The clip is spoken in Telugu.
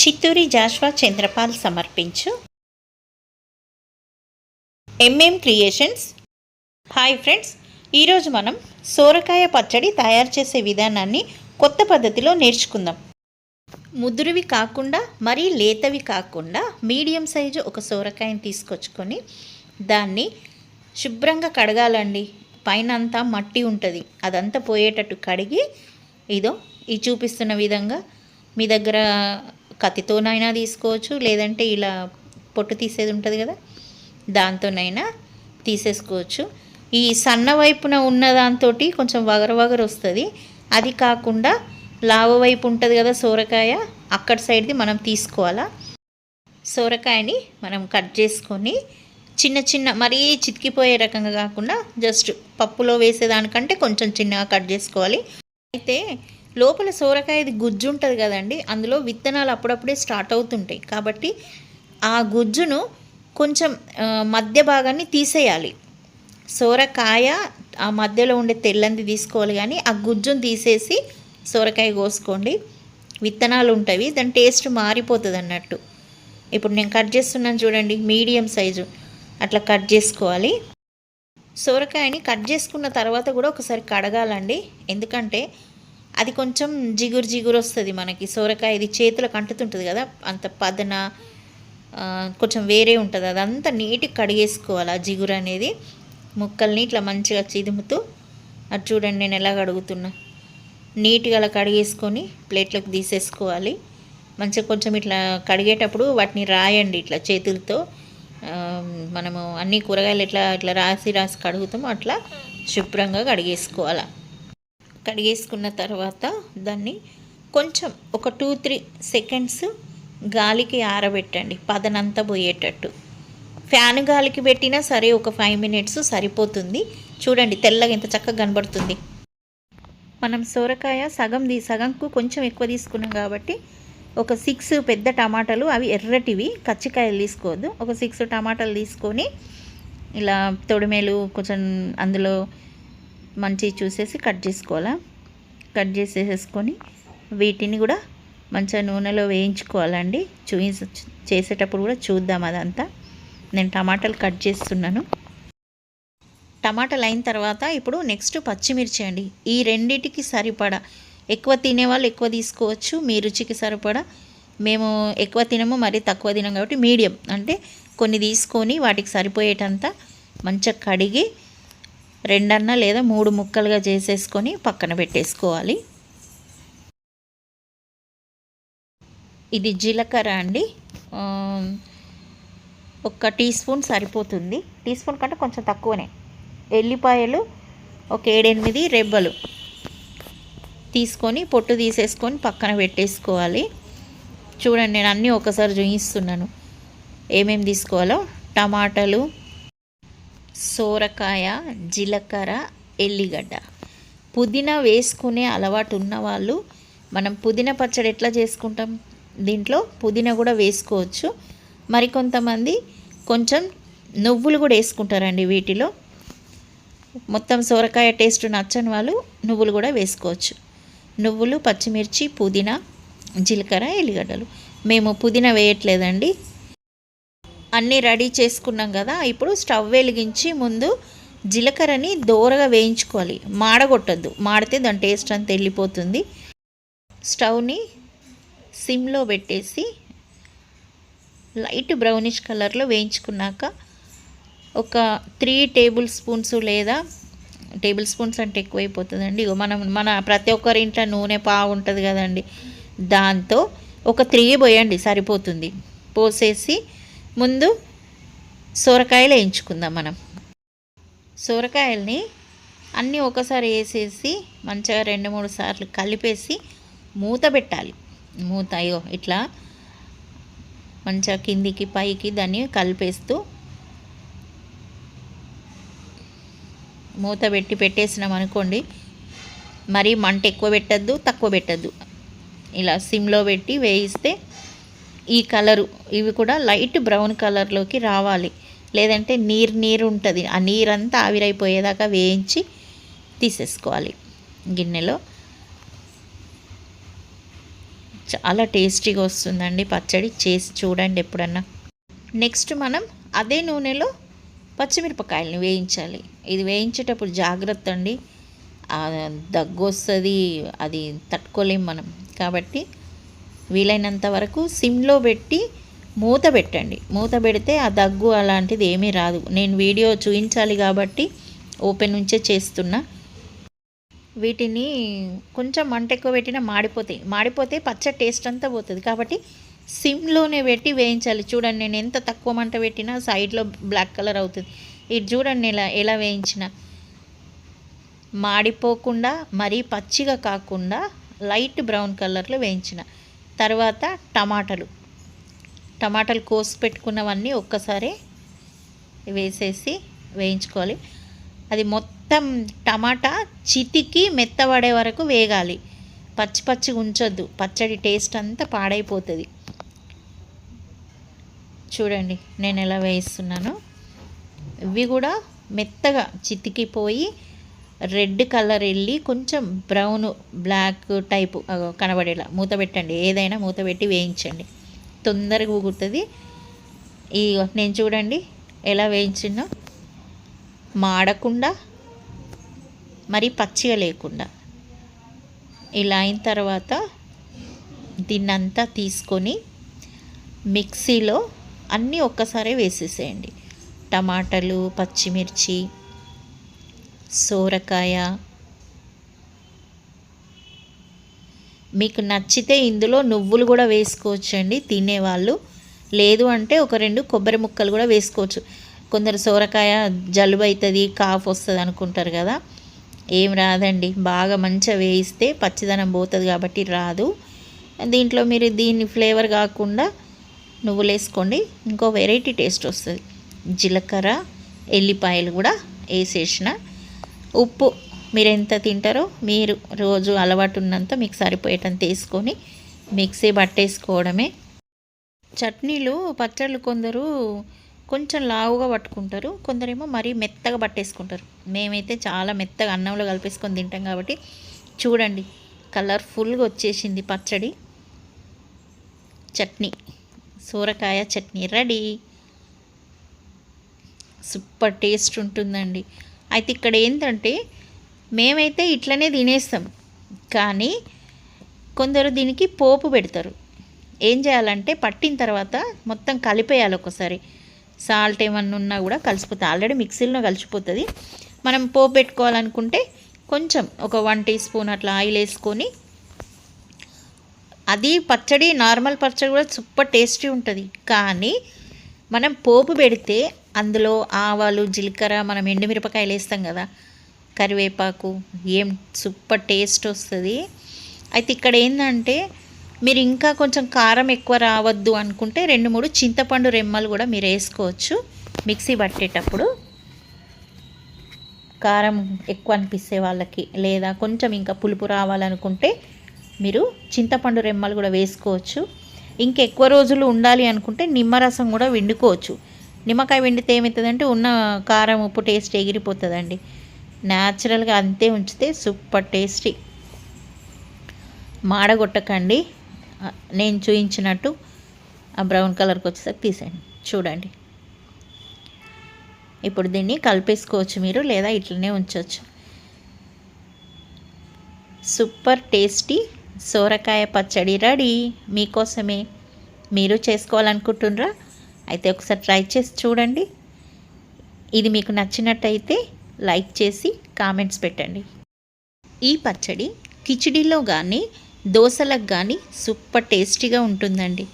చిత్తూరి జాష్వా చంద్రపాల్ సమర్పించు. ఎంఎం క్రియేషన్స్ హాయ్ ఫ్రెండ్స్ ఈరోజు మనం సోరకాయ పచ్చడి తయారు చేసే విధానాన్ని కొత్త పద్ధతిలో నేర్చుకుందాం. ముదురువి కాకుండా మరీ లేతవి కాకుండా మీడియం సైజు ఒక సోరకాయని తీసుకొచ్చుకొని దాన్ని శుభ్రంగా కడగాలండి. పైన అంతా మట్టి ఉంటుంది. అదంతా పోయేటట్టు కడిగి ఇదో ఈ చూపిస్తున్న విధంగా మీ దగ్గర కత్తితోనైనా తీసుకోవచ్చు లేదంటే ఇలా పొట్టు తీసేది ఉంటుంది కదా దాంతోనైనా తీసేసుకోవచ్చు. ఈ సన్న వైపున ఉన్న దాంతో కొంచెం వగర వగరు వస్తుంది. అది కాకుండా లావ వైపు ఉంటుంది కదా సోరకాయ అక్కడ సైడ్ది మనం తీసుకోవాలా? సోరకాయని మనం కట్ చేసుకొని చిన్న చిన్న మరీ చితికిపోయే రకంగా కాకుండా జస్ట్ పప్పులో వేసేదానికంటే కొంచెం చిన్నగా కట్ చేసుకోవాలి. అయితే లోపల సోరకాయది గుజ్జు ఉంటుంది కదండి అందులో విత్తనాలు అప్పుడప్పుడే స్టార్ట్ అవుతుంటాయి. కాబట్టి ఆ గుజ్జును కొంచెం మధ్య భాగాన్ని తీసేయాలి. సోరకాయ ఆ మధ్యలో ఉండే తెల్లంది తీసుకోవాలి కానీ ఆ గుజ్జును తీసేసి సోరకాయ కోసుకోండి. విత్తనాలు ఉంటాయి దాని టేస్ట్ మారిపోతుంది అన్నట్టు. ఇప్పుడు నేను కట్ చేస్తున్నాను చూడండి మీడియం సైజు. అట్లా కట్ చేసుకోవాలి. సోరకాయని కట్ చేసుకున్న తర్వాత కూడా ఒకసారి కడగాలండి. ఎందుకంటే అది కొంచెం జిగురు జిగురు వస్తుంది మనకి. సోరకాయ ఇది చేతులకు అంటుతుంటుంది కదా అంత పదన కొంచెం వేరే ఉంటుంది. అదంతా నీట్గా కడిగేసుకోవాలి ఆ జిగురు అనేది. ముక్కల్ని ఇట్లా మంచిగా చిదుముతూ అది చూడండి నేను ఎలా కడుగుతున్నా. నీట్గా అలా కడిగేసుకొని ప్లేట్లోకి తీసేసుకోవాలి. మంచిగా కొంచెం ఇట్లా కడిగేటప్పుడు వాటిని రాయండి ఇట్లా చేతులతో. మనము అన్ని కూరగాయలు ఎట్లా ఇట్లా రాసి రాసి కడుగుతామో అట్లా శుభ్రంగా కడిగేసుకోవాలి. కడిగేసుకున్న తర్వాత దాన్ని కొంచెం ఒక టూ త్రీ సెకండ్స్ గాలికి ఆరబెట్టండి పదనంతా పోయేటట్టు. ఫ్యాన్ గాలికి పెట్టినా సరే ఒక ఫైవ్ మినిట్స్ సరిపోతుంది. చూడండి తెల్లగా ఎంత చక్కగా కనబడుతుంది. మనం సోరకాయ సగం తీ సగంకు కొంచెం ఎక్కువ తీసుకున్నాం కాబట్టి ఒక సిక్స్ పెద్ద టమాటాలు అవి ఎర్రటివి కచ్చికాయలు తీసుకోవద్దు. ఒక సిక్స్ టమాటాలు తీసుకొని ఇలా తొడిమేలు కొంచెం అందులో మంచి చూసేసి కట్ చేసుకోవాలా? కట్ చేసేసుకొని వీటిని కూడా మంచిగా నూనెలో వేయించుకోవాలండి. చూ చేసేటప్పుడు కూడా చూద్దాం అదంతా. నేను టమాటాలు కట్ చేస్తున్నాను. టమాటాలు అయిన తర్వాత ఇప్పుడు నెక్స్ట్ పచ్చిమిర్చి అండి. ఈ రెండిటికి సరిపడా ఎక్కువ తినేవాళ్ళు ఎక్కువ తీసుకోవచ్చు మీ రుచికి సరిపడా. మేము ఎక్కువ తినము మరి తక్కువ తినం కాబట్టి మీడియం. అంటే కొన్ని తీసుకొని వాటికి సరిపోయేటంత మంచిగా కడిగి రెండన్న లేదా మూడు ముక్కలుగా చేసేసుకొని పక్కన పెట్టేసుకోవాలి. ఇది జీలకర్ర అండి. ఒక టీ స్పూన్ సరిపోతుంది. టీ స్పూన్ కంటే కొంచెం తక్కువనే. ఎల్లిపాయలు ఒక ఏడెనిమిది రెబ్బలు తీసుకొని పొట్టు తీసేసుకొని పక్కన పెట్టేసుకోవాలి. చూడండి నేను అన్నీ ఒకసారి చూపిస్తున్నాను. ఏమేమి తీసుకోవాలో? టమాటాలు సోరకాయ జీలకర్ర ఎల్లిగడ్డ. పుదీనా వేసుకునే అలవాటు ఉన్నవాళ్ళు మనం పుదీనా పచ్చడి ఎట్లా చేసుకుంటాం? దీంట్లో పుదీనా కూడా వేసుకోవచ్చు. మరికొంతమంది కొంచెం నువ్వులు కూడా వేసుకుంటారండి వీటిలో. మొత్తం సోరకాయ టేస్ట్ నచ్చని వాళ్ళు నువ్వులు కూడా వేసుకోవచ్చు. నువ్వులు పచ్చిమిర్చి పుదీనా జీలకర్ర ఎల్లిగడ్డలు. మేము పుదీనా వేయట్లేదండి. అన్నీ రెడీ చేసుకున్నాం కదా ఇప్పుడు స్టవ్ వెలిగించి ముందు జీలకర్రని దోరగా వేయించుకోవాలి. మాడగొట్టద్దు. మాడితే దాని టేస్ట్ అంతా వెళ్ళిపోతుంది. స్టవ్ని సిమ్లో పెట్టేసి లైట్ బ్రౌనిష్ కలర్లో వేయించుకున్నాక ఒక త్రీ టేబుల్ స్పూన్స్ లేదా టేబుల్ స్పూన్స్ అంటే ఎక్కువైపోతుందండి. ఇగో మనం మన ప్రతి ఒక్కరి ఇంట్లో నూనె బాగుంటుంది కదండి. దాంతో ఒక త్రీ పోయండి సరిపోతుంది. పోసేసి ముందు సోరకాయలు వేయించుకుందాం మనం. సోరకాయల్ని అన్నీ ఒకసారి వేసేసి మంచిగా రెండు మూడు సార్లు కలిపేసి మూత పెట్టాలి. మూత అయ్యో ఇట్లా మంచిగా కిందికి పైకి దాన్ని కలిపేస్తూ మూత పెట్టి పెట్టేసినాం అనుకోండి మరీ మంట ఎక్కువ పెట్టద్దు తక్కువ పెట్టద్దు. ఇలా సిమ్లో పెట్టి వేయిస్తే ఈ కలరు ఇవి కూడా లైట్ బ్రౌన్ కలర్లోకి రావాలి. లేదంటే నీరు నీరు ఉంటుంది. ఆ నీరంతా ఆవిరైపోయేదాకా వేయించి తీసేసుకోవాలి. గిన్నెలో చాలా టేస్టీగా వస్తుందండి పచ్చడి. చేసి చూడండి ఎప్పుడన్నా. నెక్స్ట్ మనం అదే నూనెలో పచ్చిమిరపకాయలని వేయించాలి. ఇది వేయించేటప్పుడు జాగ్రత్త అండి. దగ్గు వస్తుంది అది తట్టుకోలేం మనం. కాబట్టి వీలైనంత వరకు సిమ్లో పెట్టి మూత పెట్టండి. మూత పెడితే ఆ దగ్గు అలాంటిది ఏమీ రాదు. నేను వీడియో చూపించాలి కాబట్టి ఓపెన్ నుంచే చేస్తున్నా. వీటిని కొంచెం మంట ఎక్కువ పెట్టినా మాడిపోతాయి. మాడిపోతే పచ్చ టేస్ట్ అంతా పోతుంది. కాబట్టి సిమ్లోనే పెట్టి వేయించాలి. చూడండి నేను ఎంత తక్కువ మంట పెట్టినా సైడ్లో బ్లాక్ కలర్ అవుతుంది. ఇది చూడండి ఎలా ఎలా వేయించిన. మాడిపోకుండా మరీ పచ్చిగా కాకుండా లైట్ బ్రౌన్ కలర్లో వేయించిన. తర్వాత టమాటాలు. టమాటాలు కోసి పెట్టుకున్నవన్నీ ఒక్కసారి వేసేసి వేయించుకోవాలి. అది మొత్తం టమాటా చితికి మెత్తబడే వరకు వేగాలి. పచ్చి పచ్చిగా ఉంచొద్దు. పచ్చడి టేస్ట్ అంతా పాడైపోతుంది. చూడండి నేను ఎలా వేయిస్తున్నాను ఇవి కూడా మెత్తగా చితికిపోయి రెడ్ కలర్ వెళ్ళి కొంచెం బ్రౌన్ బ్లాక్ టైపు కనబడేలా మూత పెట్టండి. ఏదైనా మూత పెట్టి వేయించండి. తొందరగా ఊగుతుంది. ఈ నేను చూడండి ఎలా వేయించిన మాడకుండా మరి పచ్చిగా లేకుండా. ఇలా అయిన తర్వాత దీన్నంతా తీసుకొని మిక్సీలో అన్నీ ఒక్కసారి వేసేసేయండి. టమాటాలు పచ్చిమిర్చి సోరకాయ. మీకు నచ్చితే ఇందులో నువ్వులు కూడా వేసుకోవచ్చండి తినేవాళ్ళు. లేదు అంటే ఒక రెండు కొబ్బరి ముక్కలు కూడా వేసుకోవచ్చు. కొందరు సోరకాయ జలుబు అవుతుంది కాఫ్ వస్తుంది అనుకుంటారు కదా. ఏం రాదండి బాగా మంచిగా వేయిస్తే పచ్చిదనం పోతుంది కాబట్టి రాదు. దీంట్లో మీరు దీన్ని ఫ్లేవర్ కాకుండా నువ్వులు వేసుకోండి ఇంకో వెరైటీ టేస్ట్ వస్తుంది. జీలకర్ర ఎల్లిపాయలు కూడా వేసేసిన ఉప్పు మీరు ఎంత తింటారో మీరు రోజు అలవాటు ఉన్నంత మీకు సరిపోయేటంత వేసుకొని మిక్సీ పట్టేసుకోవడమే. చట్నీలు పచ్చళ్ళు కొందరు కొంచెం లావుగా పట్టుకుంటారు కొందరేమో మరీ మెత్తగా పట్టేసుకుంటారు. మేమైతే చాలా మెత్తగా అన్నంలో కలిపేసుకొని తింటాం కాబట్టి చూడండి కలర్ఫుల్గా వచ్చేసింది పచ్చడి. చట్నీ సూరకాయ చట్నీ రెడీ. సూపర్ టేస్ట్ ఉంటుందండి. అయితే ఇక్కడ ఏంటంటే మేమైతే ఇట్లనే తినేస్తాం. కానీ కొందరు దీనికి పోపు పెడతారు. ఏం చేయాలంటే పట్టిన తర్వాత మొత్తం కలిపేయాలి ఒకసారి. సాల్ట్ ఏమన్నా ఉన్నా కూడా కలిసిపోతుంది ఆల్రెడీ మిక్సీలో కలిసిపోతుంది. మనం పోపు పెట్టుకోవాలనుకుంటే కొంచెం ఒక వన్ టీ స్పూన్ అట్లా ఆయిల్ వేసుకొని అది పచ్చడి నార్మల్ పచ్చడి కూడా సూపర్ టేస్టీ ఉంటుంది. కానీ మనం పోపు పెడితే అందులో ఆవాలు జీలకర్ర మనం ఎండుమిరపకాయలు వేస్తాం కదా కరివేపాకు ఏం సూపర్ టేస్ట్ వస్తుంది. అయితే ఇక్కడ ఏంటంటే మీరు ఇంకా కొంచెం కారం ఎక్కువ రావద్దు అనుకుంటే రెండు మూడు చింతపండు రెమ్మలు కూడా మీరు వేసుకోవచ్చు మిక్సీ పట్టేటప్పుడు. కారం ఎక్కువ అనిపిస్తే వాళ్ళకి లేదా కొంచెం ఇంకా పులుపు రావాలనుకుంటే మీరు చింతపండు రెమ్మలు కూడా వేసుకోవచ్చు. ఇంకా ఎక్కువ రోజులు ఉండాలి అనుకుంటే నిమ్మరసం కూడా వండుకోవచ్చు. నిమ్మకాయ పిండితే ఏమవుతుందంటే ఉన్న కారం ఉప్పు టేస్ట్ ఎగిరిపోతుందండి. న్యాచురల్గా అంతే ఉంచితే సూపర్ టేస్టీ మాడగొట్టకండి. నేను చూపించినట్టు ఆ బ్రౌన్ కలర్కి వచ్చేసరికి తీసేయండి. చూడండి. ఇప్పుడు దీన్ని కలిపేసుకోవచ్చు మీరు లేదా ఇట్లనే ఉంచవచ్చు. సూపర్ టేస్టీ సోరకాయ పచ్చడి రెడీ. మీకోసమే. మీరు చేసుకోవాలనుకుంటున్నారా? అయితే ఒకసారి ట్రై చేసి చూడండి. ఇది మీకు నచ్చినట్టయితే లైక్ చేసి కామెంట్స్ పెట్టండి. ఈ పచ్చడి కిచిడీలో కానీ దోశలకు కానీ సూపర్ టేస్టీగా ఉంటుందండి.